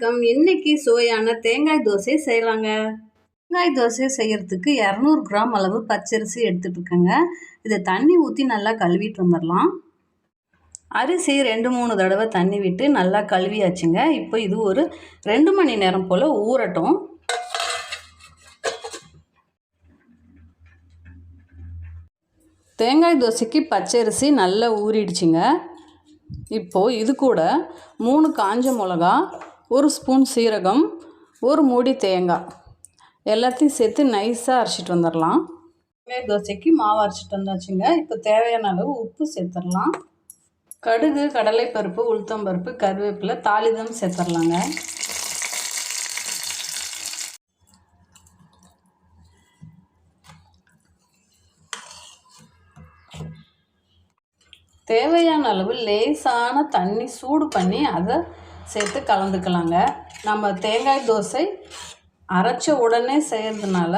வணக்கம். இன்னைக்கு சுவையான தேங்காய் தோசை செய்யலாங்க. தேங்காய் தோசை செய்கிறதுக்கு இரநூறு கிராம் அளவு பச்சரிசி எடுத்துட்டு இருக்கேங்க இதை தண்ணி ஊற்றி நல்லா கழுவிட்டு வந்துடலாம் அரிசி ரெண்டு மூணு தடவை தண்ணி விட்டு நல்லா கழுவியாச்சுங்க. இப்போ இது ஒரு ரெண்டு மணி நேரம் போல் ஊறட்டும். தேங்காய் தோசைக்கு பச்சரிசி நல்லா ஊறிடுச்சுங்க. இப்போது இது கூட மூணு காஞ்ச மிளகா ஒரு ஸ்பூன் சீரகம் ஒரு மூடி தேங்காய். எல்லாத்தையும் சேர்த்து நைஸாக அரைச்சிட்டு வந்துடலாம் தேங்காய் தோசைக்கு மாவு அரைச்சிட்டு வந்தாச்சுங்க. இப்போ தேவையான அளவு உப்பு சேர்த்துடலாம் கடுகு கடலைப்பருப்பு உளுத்தம்பருப்பு கருவேப்பிலை தாளிதம் சேர்த்துடலாங்க தேவையான அளவு லேசான தண்ணி சூடு பண்ணி அதை சேர்த்து கலந்துக்கலாங்க. நம்ம தேங்காய் தோசை அரைச்ச உடனே செய்கிறதுனால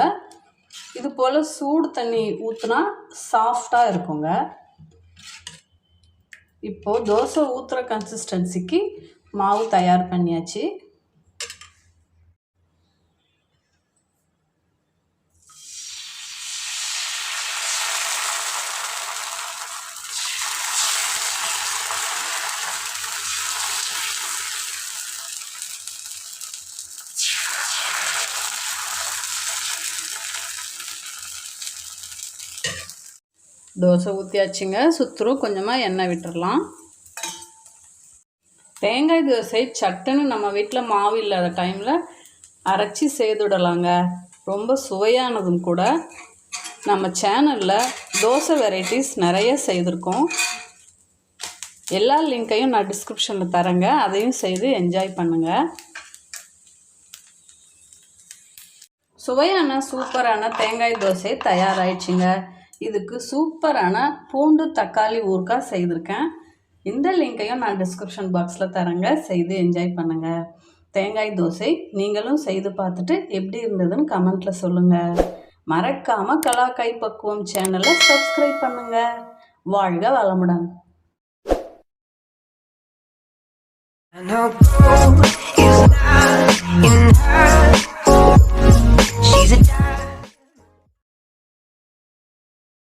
இது போல் சூடு தண்ணி ஊற்றுனா சாஃப்டாக இருக்குங்க. இப்போது தோசை ஊற்றுற கன்சிஸ்டன்சிக்கு மாவு தயார் பண்ணியாச்சு. தோசை ஊற்றியாச்சுங்க சுற்றுரும் கொஞ்சமாக எண்ணெய் விட்டுறலாம். தேங்காய் தோசை சட்டுன்னு நம்ம வீட்டில் மாவு இல்லாத டைமில் அரைச்சி செய்துடலாங்க. ரொம்ப சுவையானதும் கூட. நம்ம சேனலில் தோசை வெரைட்டிஸ் நிறைய செய்திருக்கோம். எல்லா லிங்க்கையும் நான் டிஸ்கிரிப்ஷனில் தரேங்க. அதையும் செய்து என்ஜாய் பண்ணுங்கள் சுவையான சூப்பரான தேங்காய் தோசை தயாராகிடுச்சிங்க இதுக்கு சூப்பரான பூண்டு தக்காளி ஊறுகாய் செய்திருக்கேன். இந்த லிங்கையும் நான் டிஸ்கிரிப்ஷன் பாக்ஸில் தரேங்க. செய்து என்ஜாய் பண்ணுங்கள் தேங்காய் தோசை நீங்களும் செய்து பார்த்துட்டு எப்படி இருந்ததுன்னு கமெண்ட்டில் சொல்லுங்கள் மறக்காமல் கலா கைப்பக்குவம் சேனலை சப்ஸ்கிரைப் பண்ணுங்கள் வாழ்க வளமுடன்.